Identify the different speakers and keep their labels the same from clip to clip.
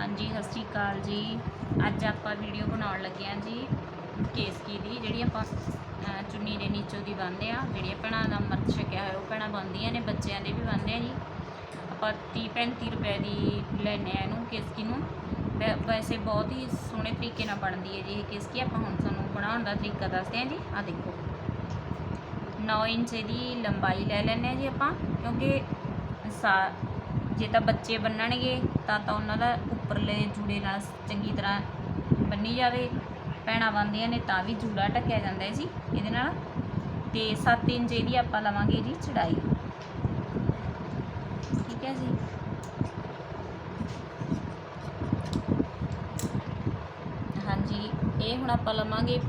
Speaker 1: ਹਾਂਜੀ, ਸਤਿ ਸ਼੍ਰੀ ਅਕਾਲ ਜੀ। ਅੱਜ ਆਪਾਂ ਵੀਡੀਓ ਬਣਾਉਣ ਲੱਗੇ ਹਾਂ ਜੀ ਕੇਸਕੀ ਦੀ, ਜਿਹੜੀ ਆਪਾਂ ਚੁੰਨੀ ਦੇ ਨੀਚੋਂ ਦੀ ਬੰਨ੍ਹਦੇ ਆ ਜਿਹੜੀਆਂ ਭੈਣਾਂ ਦਾ ਅੰਮ੍ਰਿਤ ਛਕਿਆ ਹੋਇਆ, ਉਹ ਭੈਣਾਂ ਬੰਨ੍ਹਦੀਆਂ ਨੇ, ਬੱਚਿਆਂ ਦੇ ਵੀ ਬੰਨ੍ਹਦੇ ਆ ਜੀ। ਆਪਾਂ 30 35 ਰੁਪਏ ਦੀ ਲੈਨੇ ਆ ਇਹਨੂੰ ਕੇਸਕੀ ਨੂੰ। ਵੈ- ਵੈਸੇ ਬਹੁਤ ਹੀ ਸੋਹਣੇ ਤਰੀਕੇ ਨਾਲ ਬਣਦੀ ਹੈ ਜੀ ਇਹ ਕੇਸਕੀ ਆਪਾਂ ਹੁਣ ਤੁਹਾਨੂੰ ਬਣਾਉਣ ਦਾ ਤਰੀਕਾ ਦੱਸਦੇ ਹਾਂ ਜੀ। ਆ ਦੇਖੋ। 9 ਇੰਚ ਦੀ ਲੰਬਾਈ ਲੈ ਲੈਂਦੇ ਹਾਂ ਜੀ ਆਪਾਂ, ਕਿਉਂਕਿ ਸਾ, ਜੇ ਤਾਂ ਬੱਚੇ ਬੰਨਣਗੇ ਤਾਂ ਤਾਂ ਉਹਨਾਂ ਦਾ ਉੱਪਰਲੇ ਜੂੜੇ ਨਾਲ ਚੰਗੀ ਤਰ੍ਹਾਂ ਬੰਨੀ ਜਾਵੇ, ਭੈਣਾਂ ਬੰਨ੍ਹਦੀਆਂ ਨੇ ਤਾਂ ਵੀ ਜੂੜਾ ਢੱਕਿਆ ਜਾਂਦਾ ਹੈ ਜੀ ਇਹਦੇ ਨਾਲ। ਤੇ 7 ਇੰਚ ਇਹਦੀ ਆਪਾਂ ਲਵਾਂਗੇ ਜੀ ਚੜਾਈ। ਠੀਕ ਹੈ ਜੀ। ਹਾਂਜੀ, ਇਹ ਹੁਣ ਆਪਾਂ ਲਵਾਂਗੇ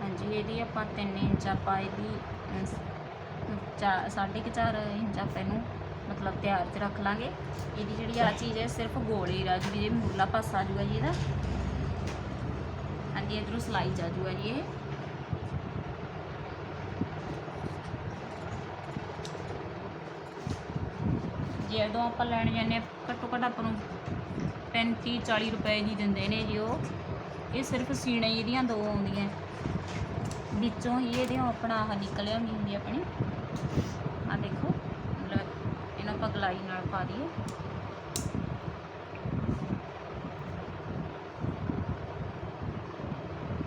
Speaker 1: ਹਾਂਜੀ ਇਹਦੀ ਆਪਾਂ 3 ਇੰਚ ਆਪਾਂ ਇਹਦੀ ਅਹ, ਸ- ਚਾ ਸਾਢੇ ਕੁ ਚਾਰ ਇੰਚ ਆਪਾਂ ਇਹਨੂੰ ਮਤਲਬ ਤਿਆਰ 'ਚ ਰੱਖ ਲਾਂਗੇ। ਇਹਦੀ ਜਿਹੜੀ ਆ ਚੀਜ਼ ਹੈ ਸਿਰਫ ਗੋਲ ਹੀ ਰਹਿ ਜੂਗੀ ਜੇ ਮੁਰਲਾ ਪਾਸਾ ਆ ਜੂਗਾ ਜੀ ਇਹਦਾ। ਹਾਂਜੀ ਇਧਰੋਂ ਸਲਾਈ ਜਾ ਜੂਗਾ ਜੀ ਇਹ। ਜਦੋਂ ਆਪਾਂ ਲੈਣ ਜਾਂਦੇ ਹਾਂ ਘੱਟੋ ਘੱਟ ਆਪਾਂ ਨੂੰ 35 40 ਰੁਪਏ ਦੀ ਦਿੰਦੇ ਨੇ ਜੀ ਉਹ। ਇਹ ਸਿਰਫ ਸੀਣੇ ਇਹਦੀਆਂ ਦੋ ਆਉਂਦੀਆਂ। ਵਿੱਚੋਂ ਹੀ ਇਹਦੇ ਆਪਣਾ ਆਹ ਨਿਕਲਿਆ ਨਹੀਂ ਹੁੰਦੀ ਆਪਣੀ। ਆ ਦੇਖੋ, ਮਤਲਬ ਇਹਨਾਂ ਆਪਾਂ ਗਲਾਈ ਨਾਲ ਪਾ ਦਈਏ।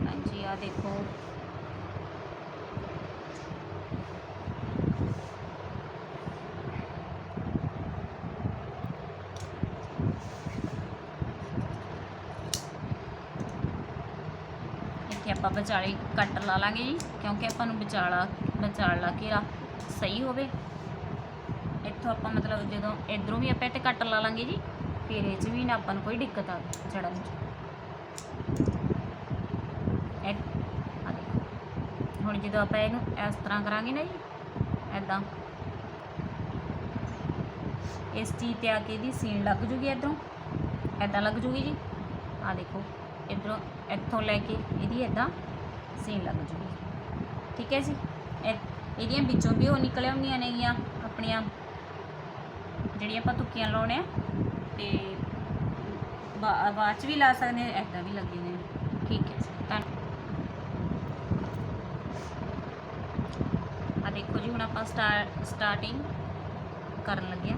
Speaker 1: ਹਾਂਜੀ ਆ ਦੇਖੋ। ਇੱਥੇ ਆਪਾਂ ਵਿਚਾਲੇ ਕੱਟ ਲਾ ਲਾਂਗੇ ਜੀ, ਕਿਉਂਕਿ ਆਪਾਂ ਨੂੰ ਵਿਚਾਲਾ ਵਿਚਾਲਾ ਘੇਰਾ ਸਹੀ ਹੋਵੇ। ਇੱਥੋਂ ਆਪਾਂ ਮਤਲਬ ਜਦੋਂ ਇਧਰੋਂ ਵੀ ਆਪਾਂ ਇੱਥੇ ਕੱਟ ਲਾ ਲਾਂਗੇ ਜੀ, ਫਿਰ ਇਹ 'ਚ ਵੀ ਨਾ ਆਪਾਂ ਨੂੰ ਕੋਈ ਦਿੱਕਤ ਆ ਚੜਨ 'ਚ। ਹੁਣ ਜਦੋਂ ਆਪਾਂ ਇਹਨੂੰ ਇਸ ਤਰ੍ਹਾਂ ਕਰਾਂਗੇ ਨਾ ਜੀ ਐਦਾਂ ਇਸ ਚੀਜ਼ ਤੇ ਆ ਕੇ ਇਹਦੀ ਸੀਨ ਲੱਗ ਜੂਗੀ ਇਧਰੋਂ। ਐਦਾਂ ਲੱਗ ਜੂਗੀ ਜੀ। ਆ ਦੇਖੋ। ਇਧਰੋਂ ਇੱਥੋਂ ਲੈ ਕੇ ਇਹਦੀ ਐਦਾਂ ਸੀਨ ਲੱਗ ਜੂਗੀ। ਠੀਕ ਹੈ ਜੀ? ਇਹ- ਇਹਦੀਆਂ ਵਿੱਚੋਂ ਵੀ ਉਹ ਨਿਕਲ ਆਉਂਦੀਆਂ ਨੇਗੀਆਂ ਆਪਣੀਆਂ, ਜਿਹੜੀਆਂ ਆਪਾਂ ਤੁੱਕੀਆਂ ਲਾਉਣੇ ਆ। ਤੇ ਬਾਅਦ ਚ ਵੀ ਲਾ ਸਕਦੇ ਆ ਐਦਾਂ ਵੀ ਲੱਗੇ ਨੇ। ਠੀਕ ਹੈ ਜੀ ਤਾਂ ਆ ਦੇਖੋ ਜੀ, ਹੁਣ ਆਪਾਂ ਸਟਾਰਟਿੰਗ ਕਰਨ ਲੱਗੇ ਆ।